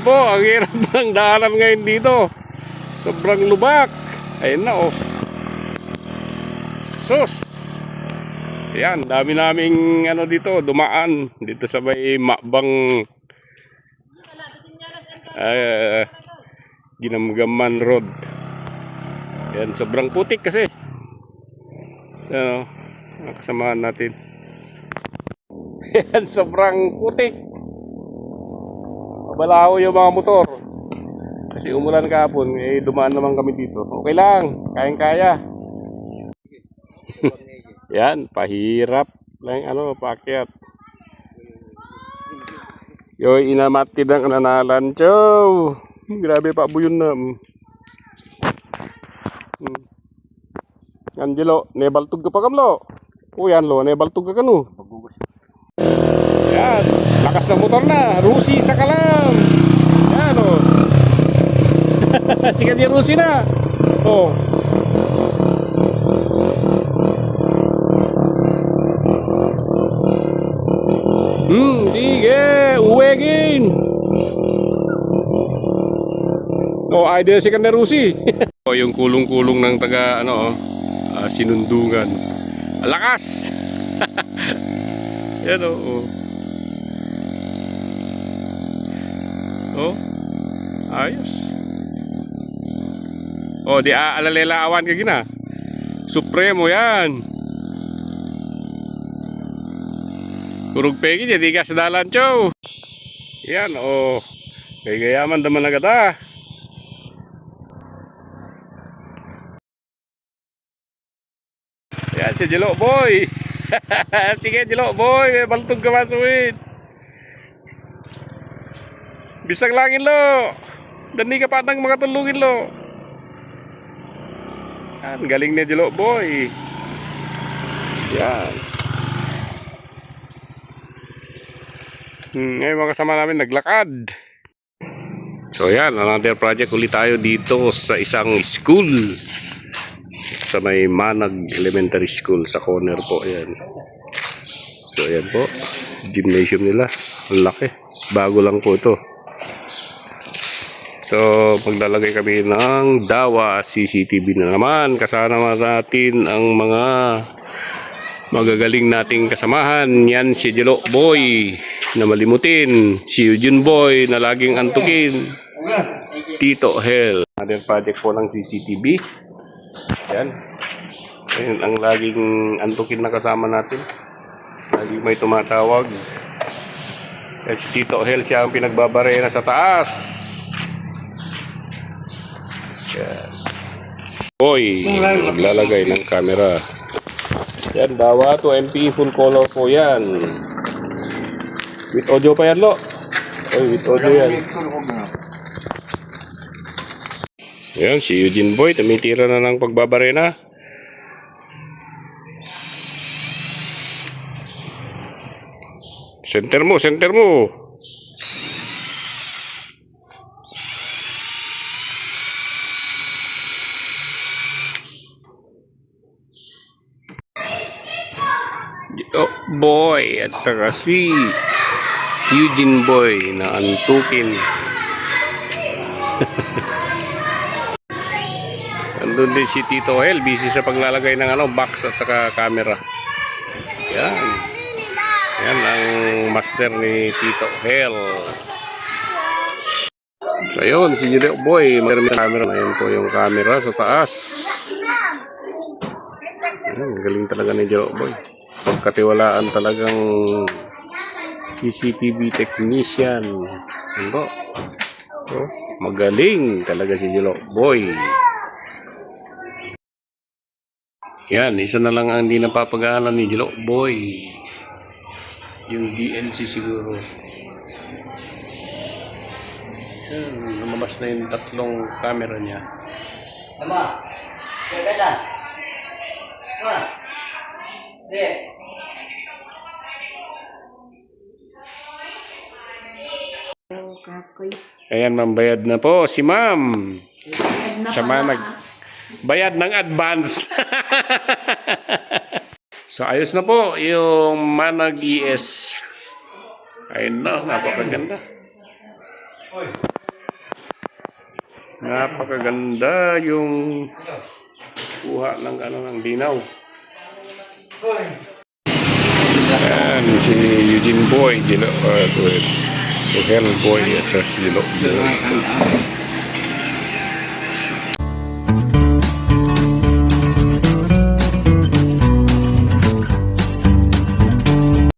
Po, ang hirap ng daanan ngayon dito. Sobrang lubak. Ayun na oh. Sus. Yan, dami naming ano dito, dumaan dito sa may Makbang uh, Ginamgaman Road. Yan, sobrang putik kasi. Oh, ang kasamahan natin. Yan, sobrang putik. Mabalaho yung mga motor. Kasi umulan kahapon, eh dumaan naman kami dito. Okay lang, kayang-kaya. Yan, pahirap lang ano, paakyat. Yo, inamati ng kananalan, chow. Grabe pa buyon na. mm. Hmm. Angelo, nebaltog ka pa kamlo. O yan lo, nebaltog ka kanu. Yan, lakas ng motor na. Rusi sa kalam. Yan o. Sige di Rusi na. Oh. Hmm, sige, uwegin. Oh, idea si Kanda Rusi. oh, yung kulong-kulong ng taga ano, ah, sinundungan. Lakas. Yan oh. oh. Oh. Ayos. Oh, di aalalela awan ka gina. Supremo yan. Kurug pegi jadi ka sa dalan chow. Yan oh. Kay gayaman daman agad ah. Yan si Jelo boy. Sige Jelo boy, may baltog ka masuwin. Bisag langin lo. Dani ka pa nang makatulungin lo. Yan, galing ni Jelo boy. Yan. Hmm, ngayon mga kasama namin naglakad. So yan, another project ulit tayo dito sa isang school. Sa may Manag Elementary School sa corner po. Yan. So yan po. Gymnasium nila. Ang laki. Bago lang po ito. So, maglalagay kami ng dawa CCTV na naman. Kasama natin ang mga magagaling nating kasamahan. Yan si Jelo Boy na malimutin. Si Eugene Boy na laging antukin. Tito Hell. Another project po ng CCTV. Yan. Ayun, ang laging antukin na kasama natin. Lagi may tumatawag. At si Tito Hell siya ang pinagbabarena sa taas. Yan. Boy, maglalagay ng camera. Yan, dawa to MP full color po yan. With audio pa yan, lo. Oy, with audio yan. Yan, si Eugene Boy, tumitira na ng pagbabarena. Center mo, center mo. Oh, boy, at saka si Eugene Boy na antukin. Andun din si Tito Hel, busy sa paglalagay ng ano, box at saka camera. Yan. Yan ang master ni Tito Hel. So si Julio Boy, may camera. Ayan po yung camera sa taas. Ayan, galing talaga ni Julio Boy. Pagkatiwalaan talagang CCTV technician. Ano? Oh, magaling talaga si Julio Boy. Yan, isa na lang ang hindi napapagaanan ni Jelo Boy. Yung DNC siguro. Yan, lumabas na yung tatlong camera niya. Tama. Kaya Ma. Re. Ayan, mambayad na po si ma'am. Na Sa pala. manag. Bayad ng advance. so, ayos na po yung Manag ES. Ayun na, napakaganda. Napakaganda yung kuha ng ano ng dinaw. Ayan, si Eugene Boy, Dilo, uh, Well, boy, it's actually not there.